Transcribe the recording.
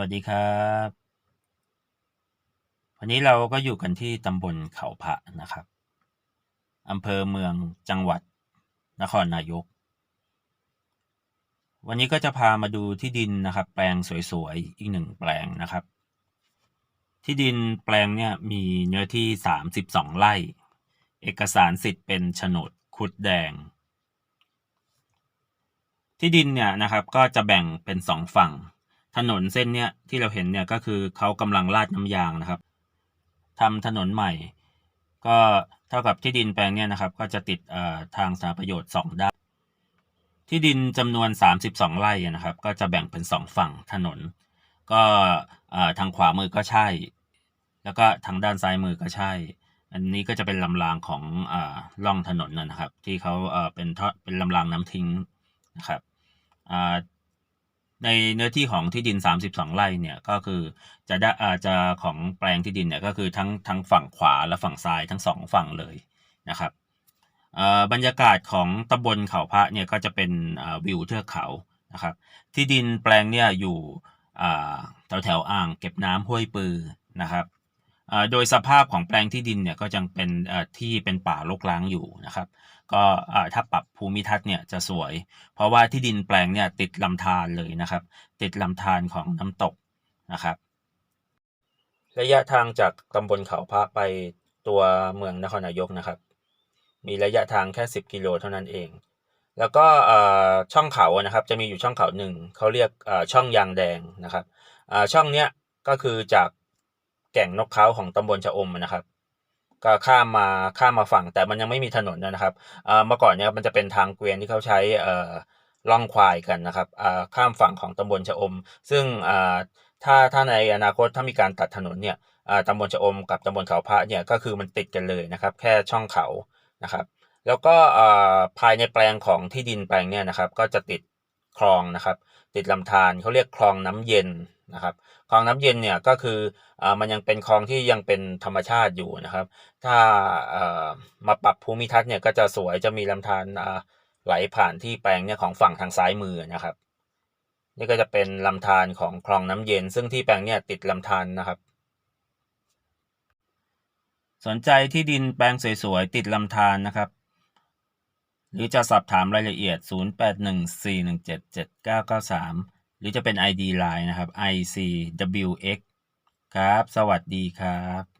วัสดีครับ วันนี้เราก็อยู่กันที่ตำบลเขาพระนะครับอำเภอเมืองจังหวัดนครนายก วันนี้ก็จะพามาดูที่ดินนะครับ แปลงสวยๆ อีกหนึ่งแปลงนะครับ ที่ดินแปลงเนี่ยมีเนื้อที่สามสิบสองไร่ เอกสารสิทธิ์เป็นโฉนดคุดแดง ที่ดินเนี่ยนะครับก็จะแบ่งเป็นสองฝั่ง ถนนเส้นเนี้ยที่เราเห็นเนี่ยก็คือเขากำลังลาดน้ำยางนะครับทำถนนใหม่ ก็เท่ากับที่ดินแปลงเนี่ยนะครับ ก็จะติดเอ่อทางสาธารประโยชน์สองด้าน ที่ดินจำนวน 32 ไร่นะครับ ก็จะแบ่งเป็นสองฝั่งถนน ก็เอ่อทางขวามือก็ใช่ แล้วก็ทางด้านซ้ายมือก็ใช่ อันนี้ก็จะเป็นลำรางของเอ่อล่องถนนนะครับ ที่เขาเอ่อเป็นท่อเป็นลำรางน้ำทิ้งนะครับอ่า ในเนื้อที่ของที่ดิน 32 ไร่เนี่ยก็คือจะได้อาจจะของแปลงที่ดินเนี่ยก็คือทั้งทั้งฝั่งขวาและฝั่งซ้ายทั้งสองฝั่งเลยนะครับอ่อบรรยากาศของตำบลเขาพระเนี่ยก็จะเป็นวิวเทือกเขานะครับที่ดินแปลงเนี่ยอยู่แถวแถวอ่างเก็บน้ำห้วยปือนะครับ โดยสภาพของแปลงที่ดินเนี่ยก็ยังเป็นที่เป็นป่ารกร้างอยู่นะครับ ก็ถ้าปรับภูมิทัศน์เนี่ยจะสวย เพราะว่าที่ดินแปลงเนี่ยติดลำธารเลยนะครับ ติดลำธารของน้ำตกนะครับ ระยะทางจากตำบลเขาพระไปตัวเมืองนครนายกนะครับ มีระยะทางแค่ 10 กิโลเท่านั้นเอง แล้วก็ช่องเขานะครับจะมีอยู่ช่องเขาหนึ่งเขาเรียกช่องยางแดงนะครับช่องเนี้ยก็คือจาก แก่งนกเขาของตำบลชะอมนะครับ ก็ข้ามมาข้ามมาฝั่งแต่มันยังไม่มีถนนนะครับเมื่อก่อนเนี่ยมันจะเป็นทางเกวียนที่เขาใช้ล่องควายกันนะครับข้ามฝั่งของตำบลชะอม ซึ่งถ้าถ้าในอนาคตถ้ามีการตัดถนนเนี่ยตำบลชะอมกับตำบลเขาพระเนี่ยก็คือมันติดกันเลยนะครับ แค่ช่องเขานะครับ แล้วก็ภายในแปลงของที่ดินแปลงเนี่ยนะครับ ก็จะติด คลองนะครับ ติดลำธารเขาเรียกคลองน้ำเย็นนะครับคลองน้ำเย็นเนี่ยก็คืออมันยังเป็นคลองที่ยังเป็นธรรมชาติอยู่นะครับ ถ้ามาปรับภูมิทัศน์เนี่ยก็จะสวยจะมีลำธารไหลผ่านที่แปลงเนี่ยของฝั่งทางซ้ายมือนะครับ นี่ก็จะเป็นลำธารของคลองน้ำเย็น ซึ่งที่แปลงเนี่ยติดลำธารนะครับ สนใจที่ดินแปลงสวยๆติดลำธารนะครับ หรือจะสอบถามรายละเอียด 0814177993 หรือจะเป็น ID Line นะครับ ICWX ครับ สวัสดีครับ